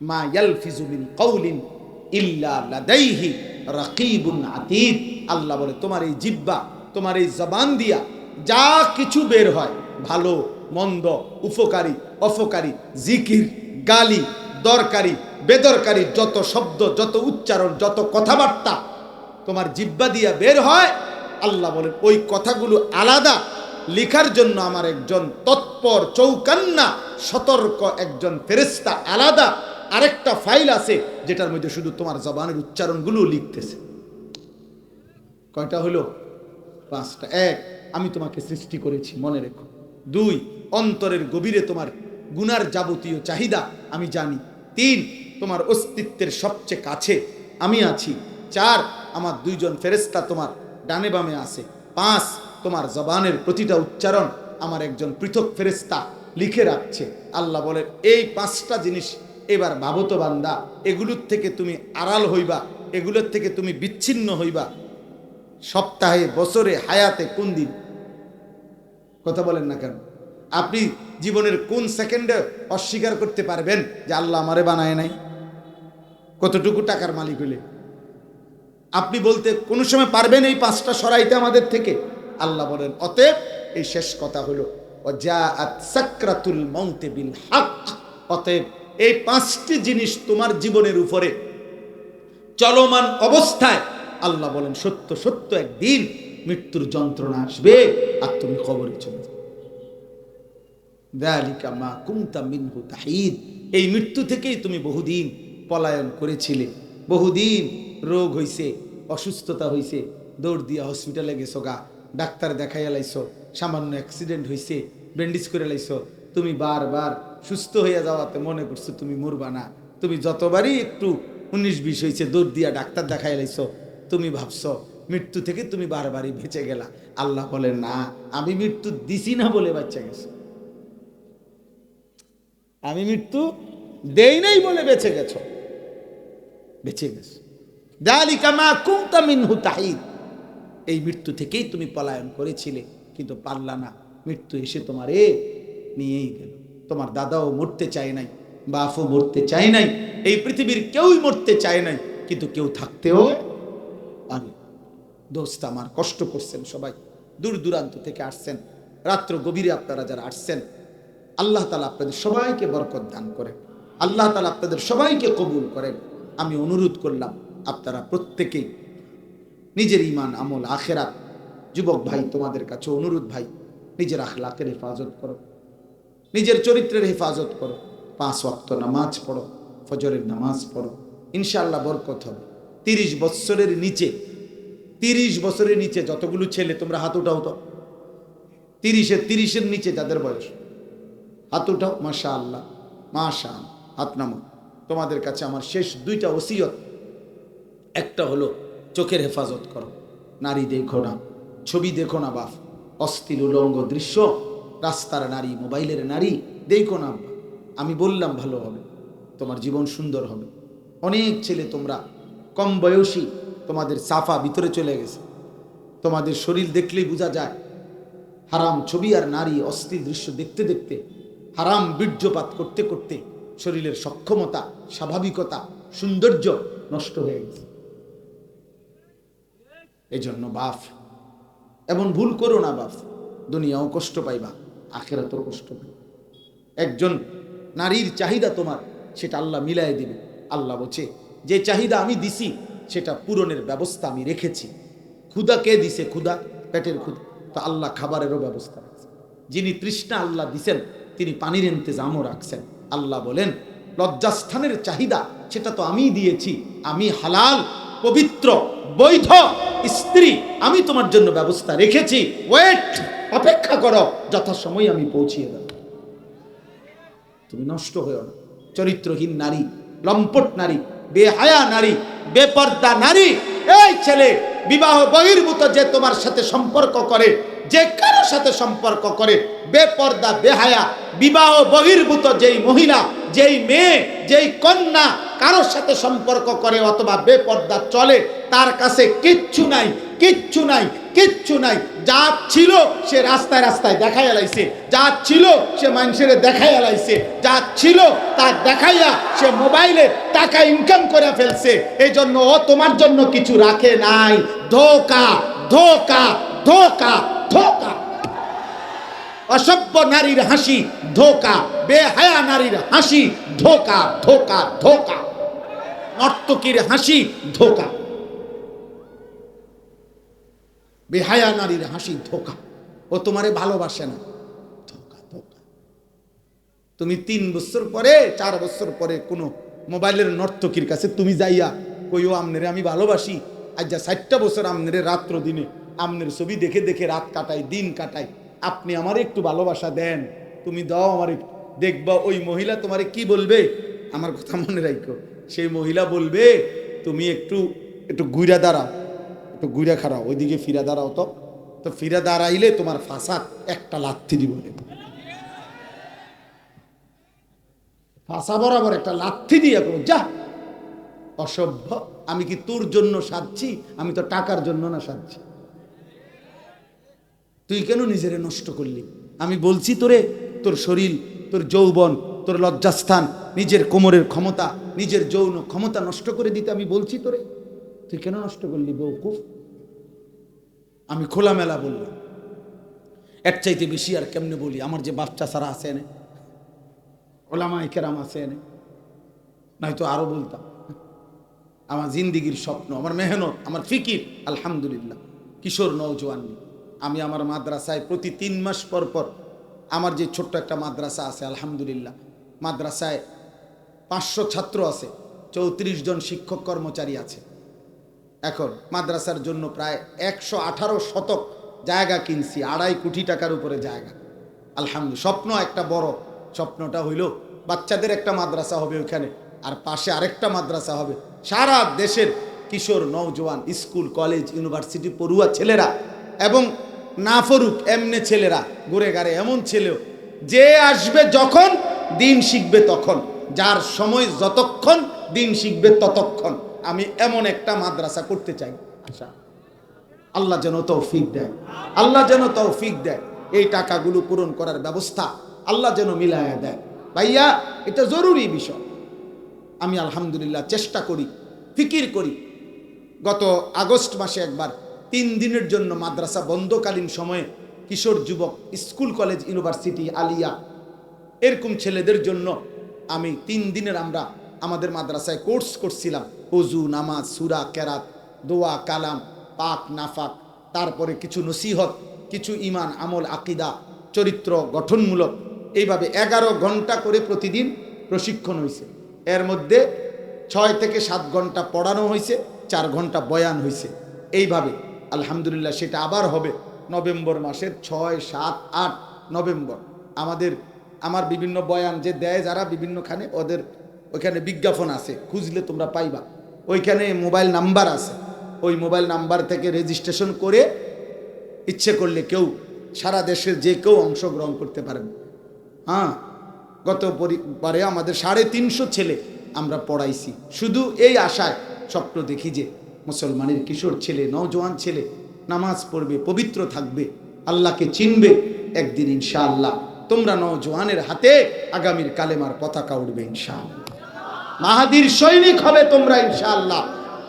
মা ইয়ালফিজু মিন কওলিন ইল্লা লাদাইহি রাকিবুন আল্লাহ বলে, তোমার এই জিব্বা, তোমার এই জবান দিয়া যা কিছু বের হয়, ভালো, মন্দ, উপকারী, অপকারী, জিকির, গালি, দরকারি, বেদরকারি, যত শব্দ, যত উচ্চারণ, যত কথাবার্তা তোমার জিব্বা দিয়া বের হয়, আল্লাহ বলেন ওই কথাগুলো আলাদা। লিখার জন্য আমার একজন তৎপর চৌকান্না, সতর্ক একজন ফেরেস্তা আলাদা। আরেকটা ফাইল আছে যেটার মধ্যে শুধু তোমার জবানের উচ্চারণগুলো লিখতেছে। কয়টা হলো? পাঁচটা। এক, আমি তোমাকে সৃষ্টি করেছি, মনে রেখো। দুই, অন্তরের গভীরে তোমার গুনার যাবতীয় চাহিদা আমি জানি। তিন, তোমার অস্তিত্বের সবচেয়ে কাছে আমি আছি। চার, আমার দুইজন ফেরেস্তা তোমার ডানে বামে আছে। পাঁচ, তোমার জবানের প্রতিটা উচ্চারণ আমার একজন পৃথক ফেরেস্তা লিখে রাখছে। আল্লাহ বলেন, এই পাঁচটা জিনিস এবার ভাবত বান্দা, এগুলোর থেকে তুমি আড়াল হইবা, এগুলোর থেকে তুমি বিচ্ছিন্ন হইবা। সপ্তাহে, বছরে, হায়াতে, কোন দিন? কথা বলেন না কেন? আপনি জীবনের কোন সেকেন্ডে অস্বীকার করতে পারবেন যে আল্লাহ আমারে বানায় নাই? কতটুকু টাকার মালিক হইলে? আপনি বলতে কোনো সময় পারবেন এই পাঁচটা সরাইতে আমাদের থেকে? আল্লাহ বলেন, অতএব এই শেষ কথা হলো ও যা সাকরাতুল মৌতে বিল অতএব এই পাঁচটি জিনিস তোমার জীবনের উপরে চলমান অবস্থায় আল্লাহ বলেন, সত্য সত্য একদিন মৃত্যুর যন্ত্রণা আসবে আর তুমি কবরে চলে এই মৃত্যু থেকেই তুমি বহুদিন পলায়ন করেছিলে। বহুদিন রোগ হইছে, অসুস্থতা হইছে, দৌড় দিয়া হসপিটালে গেছো গা, ডাক্তার দেখাইয়া লাইছো, সামান্য অ্যাক্সিডেন্ট হইছে, ব্যান্ডেজ করে লাইছো। তুমি বারবার সুস্থ হইয়া যাওয়াতে মনে করছ, তুমি মরবা না। তুমি যতবারই একটু উনিশ বিশ হয়েছে দৌড় দিয়া ডাক্তার দেখাই লাইছো, তুমি ভাবছ, মৃত্যু থেকে তুমি বারবারই বেঁচে গেলা। আল্লাহ বলে, না, আমি মৃত্যু দিছি না বলে বাচ্চা গেছো। আমি মৃত্যু দেই নাই বলে বেঁচে গেছো। বেঁচে গেছো। এই মৃত্যু থেকেই তুমি পলায়ন করেছিলে, কিন্তু পারলা না। মৃত্যু এসে তোমার এ নিয়েই গেল। তোমার দাদাও মরতে চায় নাই, বাপও মরতে চায় নাই, এই পৃথিবীর কেউই মরতে চায় নাই, কিন্তু কেউ থাকতেও পারে দোস্ত আমার কষ্ট করছেন সবাই, দূর দূরান্ত থেকে আসছেন, রাত্র গভীরে আপনারা যারা আসছেন, আল্লাহ তালা আপনাদের সবাইকে বরকত দান করেন, আল্লাহ তালা আপনাদের সবাইকে কবুল করেন। আমি অনুরোধ করলাম, আপনারা প্রত্যেকেই নিজের ইমান আমল, আখেরাত, যুবক ভাই তোমাদের কাছে অনুরোধ ভাই, নিজের আখলাকের হেফাজত করো। নিজের চরিত্রের হেফাজত করো। পাঁচ ওয়াক্ত নামাজ পড়ো, ফজরের নামাজ পড়ো ইনশাল্লাহ বরকত হবে। তিরিশ বছরের নিচে, তিরিশ বছরের নিচে যতগুলো ছেলে, তোমরা হাত উঠাও তো। তিরিশের তিরিশের নিচে যাদের বয়স, হাত উঠাও মাশা আল্লাহ মাশা হাত নামো তোমাদের কাছে আমার শেষ দুইটা ওসিয়ত। একটা হলো চোখের হেফাজত করো। নারী দেখো না, ছবি দেখো না বাপ। অস্থির উলঙ্গ দৃশ্য রাস্তার নারী, মোবাইলের নারী, দেখো না আব্বা। আমি বললাম ভালো হবে, তোমার জীবন সুন্দর হবে। অনেক ছেলে তোমরা, কম বয়সী, তোমাদের সাফা ভিতরে চলে গেছে। তোমাদের শরীর দেখলেই বোঝা যায়, হারাম ছবি আর নারী অস্থির দৃশ্য দেখতে দেখতে, হারাম বীর্যপাত করতে করতে শরীরের সক্ষমতা, স্বাভাবিকতা, সৌন্দর্য নষ্ট হয়ে গেছে। এজন্য বাফ এমন ভুল করো না বাফ দুনিয়াও কষ্ট পাইবা। আখেরাতেও কষ্ট পাইবা একজন নারীর চাহিদা তোমার, সেটা আল্লাহ মিলাই দিবে। আল্লাহ বলছে, যে চাহিদা আমি দিছি, সেটা পূরণের ব্যবস্থা আমি রেখেছি। ক্ষুদা কে দিছে? ক্ষুদা পেটের ক্ষুদা তো আল্লাহ খাবারেরও ব্যবস্থা রাখছে। যিনি তৃষ্ণা আল্লাহ দিছেন, তিনি পানির ইন্তজামও রাখছেন। আল্লাহ বলেন, লজ্জাস্থানের চাহিদা, সেটা তো আমি দিয়েছি। আমি হালাল, পবিত্র, বৈধ স্ত্রী, আমি তোমার জন্য ব্যবস্থা রেখেছি। ওয়েট! অপেক্ষা করো, যথাসময় আমি পৌঁছিয়ে দেব। তুমি নষ্ট হয়েও না। চরিত্রহীন নারী, লম্পট নারী, বেহায়া নারী, বেপর্দা নারী, এই ছেলে বিবাহ বহির্ভূত যে তোমার সাথে সম্পর্ক করে, যে কারও সাথে সম্পর্ক করে, বেপর্দা, বেহায়া, বিবাহ বহির্ভূত যেই মহিলা, যেই মেয়ে, যেই কন্যা কারোর সাথে সম্পর্ক করে অথবা বেপর্দা চলে, তার কাছে কিচ্ছু নাই কিচ্ছু নাই। কিচ্ছু নাই। যা ছিল সে রাস্তায় রাস্তায় দেখাই এলাইছে যা ছিল সে মানুষের দেখাই এলাইছে যা ছিল তা দেখাইয়া সে মোবাইলে টাকা ইনকাম করে ফেলছে। এই জন্য ও তোমার জন্য কিছু রাখে নাই। ধোকা ধোকা ধোকা ধোকা। অসভ্য নারীর হাসি, ধোকা। বেহায়া নারীর হাসি, ধোকা ধোকা ধোকা। নর্তকীর হাসি, ধোকা। বেহায়া নারীর হাসি, ধোকা। ও তোমারে ভালোবাসে না। ধোকা ধোকা। তুমি তিন বছর পরে, চার বছর পরে কোনো মোবাইলের নর্তকীর কাছে তুমি যাইয়া কইও, আমনেরে আমি ভালোবাসি। আজ যা ষাটটা বছর আমনেরে রাত্র দিনে আমনের ছবি দেখে দেখে রাত কাটাই, দিন কাটাই। আপনি আমার একটু ভালোবাসা দেন। তুমি দাও আমার। দেখবা ওই মহিলা তোমারে কি বলবে? আমার কথা মনে রাখো সেই মহিলা বলবে, তুমি একটু একটু গুইরা দাঁড়াও। একটু গুইরা খাড়াও ওইদিকে ফিরা দাঁড়াও তো। তো ফিরা দাঁড়াইলে তোমার ফাঁসাত একটা লাথি দিব ফাঁসা বরাবর একটা লাথি দিয়া করো যা, অসভ্য, আমি কি তোর জন্য সাজছি? আমি তো টাকার জন্য না সাজছি। তুই কেন নিজেরে নষ্ট করলি? আমি বলছি তোরে, তোর শরীর, তোর যৌবন, তোর লজ্জাস্থান, নিজের কোমরের ক্ষমতা, নিজের যৌন ক্ষমতা নষ্ট করে দিতে আমি বলছি তোরে। তুই কেন নষ্ট করলি বউকুফ আমি খোলামেলা বললাম, এর চাইতে বেশি আর কেমনে বলি? আমার যে বাচ্চা সারা আছে এনে ওলামাই কেরাম আছে এনে, নয়তো আরও বলতাম, আমার জিন্দিগির স্বপ্ন, আমার মেহনত, আমার ফিকির, আলহামদুলিল্লাহ, কিশোর নৌজওয়ান আমি আমার মাদ্রাসায় প্রতি তিন মাস পর পর আমার যে ছোট্ট একটা মাদ্রাসা আছে, আলহামদুলিল্লাহ, মাদ্রাসায় পাঁচশো ছাত্র আছে, চৌত্রিশ জন শিক্ষক কর্মচারী আছে। এখন মাদ্রাসার জন্য প্রায় একশো আঠারো শতক জায়গা কিনছি, আড়াই কোটি টাকার উপরে জায়গা। আলহামদুলিল্লাহ, স্বপ্ন একটা বড়। স্বপ্নটা হইল বাচ্চাদের একটা মাদ্রাসা হবে ওইখানে, আর পাশে আরেকটা মাদ্রাসা হবে। সারা দেশের কিশোর নৌজওয়ান স্কুল, কলেজ, ইউনিভার্সিটি, পড়ুয়া ছেলেরা এবং না ফরুক এমনে ছেলেরা, ঘুরে গাড়ে এমন ছেলেও, যে আসবে যখন, দিন শিখবে তখন। যার সময় যতক্ষণ, দিন শিখবে ততক্ষণ। আমি এমন একটা মাদ্রাসা করতে চাই। আচ্ছা। আল্লাহ যেন তৌফিক দেয়। আল্লাহ যেন তৌফিক দেয়। এই টাকাগুলো পূরণ করার ব্যবস্থা আল্লাহ যেন মিলায়া দেয়। ভাইয়া, এটা জরুরি বিষয়। আমি আলহামদুলিল্লাহ চেষ্টা করি, ফিকির করি। গত আগস্ট মাসে একবার তিন দিনের জন্য মাদ্রাসা বন্ধকালীন সময়ে কিশোর যুবক স্কুল কলেজ ইউনিভার্সিটি আলিয়া, এরকম ছেলেদের জন্য আমি তিন দিনের আমরা আমাদের মাদ্রাসায় কোর্স করছিলাম। অজু নামাজ, সুরা, কেরাত, দোয়া, কালাম, পাক, নাফাক, তারপরে কিছু নসিহত, কিছু ইমান আমল, আকিদা, চরিত্র গঠনমূলক। এইভাবে এগারো ঘণ্টা করে প্রতিদিন প্রশিক্ষণ হয়েছে এর মধ্যে ছয় থেকে সাত ঘণ্টা পড়ানো হয়েছে চার ঘণ্টা বয়ান হয়েছে এইভাবে, আলহামদুলিল্লাহ, সেটা আবার হবে নভেম্বর মাসের ছয়, সাত, আট নভেম্বর। আমাদের, আমার বিভিন্ন বয়ান যে দেয় যারা, বিভিন্নখানে ওদের ওইখানে বিজ্ঞাপন আছে, খুঁজলে তোমরা পাইবা। ওইখানে মোবাইল নাম্বার আছে। ওই মোবাইল নাম্বার থেকে রেজিস্ট্রেশন করে ইচ্ছে করলে কেউ সারা দেশের যে কেউ অংশগ্রহণ করতে পারবে হ্যাঁ গত পরিবারে আমাদের সাড়ে তিনশো ছেলে আমরা পড়াইছি। শুধু এই আশায় স্বপ্ন দেখি যে মুসলমানের কিশোর ছেলে, নওজোয়ান ছেলে নামাজ পড়বে, পবিত্র থাকবে, আল্লাহকে চিনবে একদিন ইনশাআল্লাহ। তোমরা নওজোয়ানের হাতে আগামীর কালেমার পতাকা উঠবে ইনশাআল্লাহ। মাহাদির সৈনিক হবে তোমরা ইনশাআল্লাহ।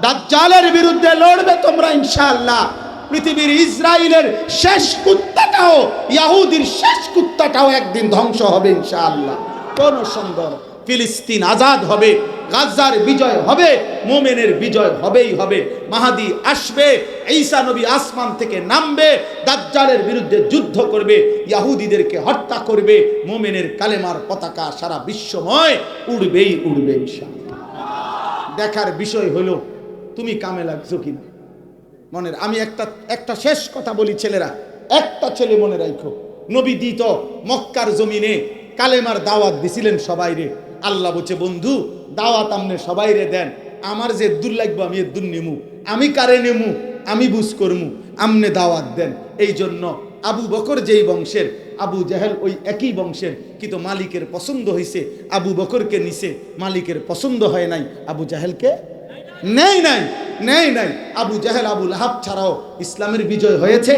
দাজ্জালের বিরুদ্ধে লড়বে তোমরা ইনশাআল্লাহ। পৃথিবীর ইসরায়েলের শেষ কুত্তাটাও, ইয়াহুদির শেষ কুত্তাটাও একদিন ধ্বংস হবে ইনশাআল্লাহ। কোন সুন্দর ফিলিস্তিন আজাদ হবে গাজার বিজয় হবে, মোমেনের বিজয় হবেই হবে। মাহাদি আসবে, ঈসা নবী আসমান থেকে নামবে, দাজ্জালের বিরুদ্ধে যুদ্ধ করবে, ইয়াহুদিদেরকে হত্যা করবে, মোমেনের কালেমার পতাকা সারা বিশ্বময় উড়বেই উড়বে ইনশাআল্লাহ। দেখার বিষয় হলো, তুমি কামে লাগছো কিনা? মনের, আমি একটা একটা শেষ কথা বলি ছেলেরা, একটা ছেলে মনে রাখো, নবী দিত মক্কার জমিনে কালেমার দাওয়াত দিছিলেন সবাই রে। আল্লাহ বলছে, বন্ধু, দাওয়াত আমনে সবাই রে দেন। আমার যে দূর লাগবো আমি দূর নেমু। আমি কারে নেমু? আমি বুঝ করমু। আমনে দাওয়াত দেন। এই জন্য আবু বকর যেই বংশের, আবু জাহেল ওই একই বংশের, কিন্তু মালিকের পছন্দ হয়েছে আবু বকরকে নিছে, মালিকের পছন্দ হয় নাই। আবু জাহেলকে নেই নাই নেই নাই। আবু জাহেল আবুল হাব ছাড়াও ইসলামের বিজয় হয়েছে।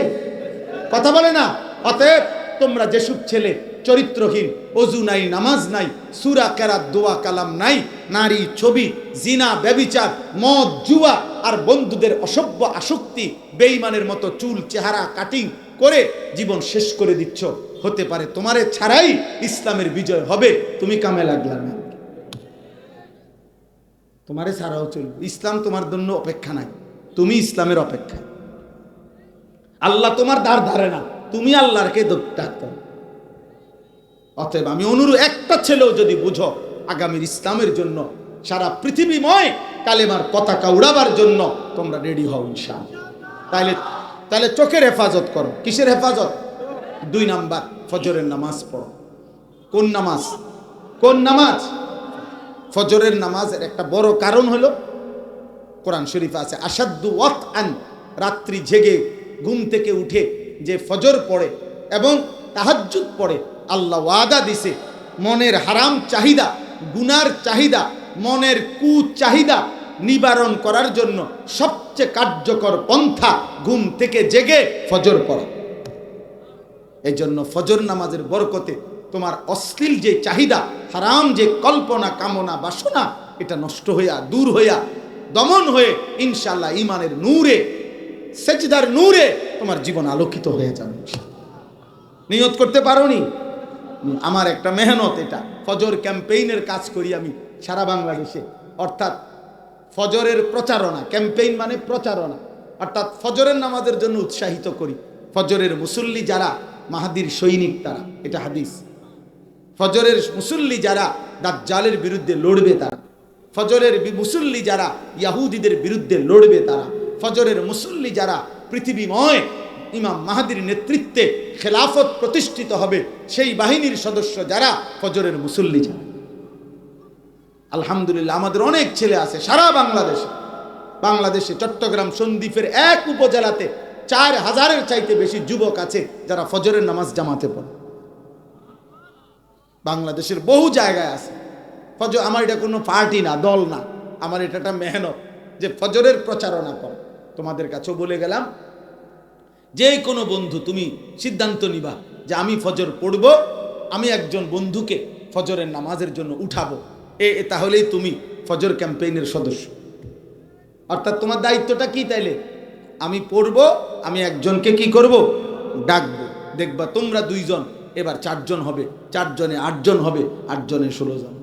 কথা বলে না? অতএব তোমরা যেসব ছেলে চরিত্রহীন, অজু নাই, নামাজ নাই, সুরা, কেরাত, দোয়া, কালাম নাই, নারী ছবি, জিনা, ব্যবিচার, মদ, জুয়া, আর বন্ধুদের অসভ্য আসক্তি বেইমানের মতো চুল, চেহারা কাটিং করে জীবন শেষ করে দিচ্ছ। হতে পারে তোমারে ছাড়াই ইসলামের বিজয় হবে, তুমি কামে লাগলা না। তোমারে ছাড়াও চলবে। ইসলাম তোমার জন্য অপেক্ষা নাই, তুমি ইসলামের অপেক্ষা আল্লাহ তোমার দ্বার ধারে না, তুমি আল্লাহরকে ডাকতে হবে। অতএব আমি অনুরোধ, একটা ছেলেও যদি বুঝো আগামীর ইসলামের জন্য, সারা পৃথিবীময় কালেমার পতাকা উড়াবার জন্য তোমরা রেডি হও ইনশাল তাহলে তাহলে চোখের হেফাজত করো। কিসের হেফাজত? দুই নাম্বার, ফজরের নামাজ পড়ো। কোন নামাজ? কোন নামাজ? ফজরের নামাজের একটা বড় কারণ হলো, কোরআন শরীফ আছে আসাদ্দু ওয়াত আন রাত্রি জেগে ঘুম থেকে উঠে যে ফজর পড়ে এবং তাহাজ্জুদ পড়ে আল্লাহ দিছে, মনের হারাম চাহিদা, গুনার চাহিদা, মনের কু চাহিদা নিবারণ করার জন্য সবচেয়ে কার্যকর পন্থা ঘুম থেকে জেগে ফজর পড়া। এই জন্য ফজর নামাজের বরকতে তোমার অশ্লীল যে চাহিদা, হারাম যে কল্পনা, কামনা, বাসনা, এটা নষ্ট হইয়া, দূর হইয়া, দমন হয়ে ইনশাল্লাহ ইমানের নূরে, সেজদার নূরে তোমার জীবন আলোকিত হয়ে যাবে। নিয়ত করতে পারোনি? আমার একটা মেহনত এটা। ফজর ক্যাম্পেইনের কাজ করি আমি সারা বাংলাদেশে। অর্থাৎ ফজরের প্রচারণা, ক্যাম্পেইন মানে প্রচারণা। অর্থাৎ ফজরের নামাজের জন্য উৎসাহিত করি। ফজরের মুসল্লি যারা, মাহাদির সৈনিক তারা, এটা হাদিস। ফজরের মুসল্লি যারা দাজ্জালের বিরুদ্ধে লড়বে তারা। ফজরের মুসল্লি যারা ইয়াহুদিদের বিরুদ্ধে লড়বে তারা। ফজরের মুসল্লি যারা পৃথিবীময় ইমাম মাহাদির নেতৃত্বে খেলাফত প্রতিষ্ঠিত হবে, সেই বাহিনীর সদস্য যারা ফজরের মুসল্লি যারা। আলহামদুলিল্লাহ, আমাদের অনেক ছেলে আছে সারা বাংলাদেশে। বাংলাদেশে চট্টগ্রাম সন্দ্বীপের এক উপজেলাতে চার হাজারের চাইতে বেশি যুবক আছে যারা ফজরের নামাজ জামাতে পড়ে। বাংলাদেশের বহু জায়গায় আছে। ফজর, আমার এটা কোনো পার্টি না, দল না। আমার এটা একটা মেহনত যে ফজরের প্রচারণা কর। তোমাদের কাছেও বলে গেলাম যে কোনো বন্ধু তুমি সিদ্ধান্ত নিবা যে আমি ফজর পড়ব, আমি একজন বন্ধুকে ফজরের নামাজের জন্য উঠাবো। এ তাহলেই তুমি ফজর ক্যাম্পেইনের সদস্য। অর্থাৎ তোমার দায়িত্বটা কি তাইলে? আমি পড়ব, আমি একজনকে কি করব? ডাকবো। দেখবা তোমরা দুইজন, এবার চারজন হবে, চারজনে আটজন হবে, আটজনে ষোলো জন।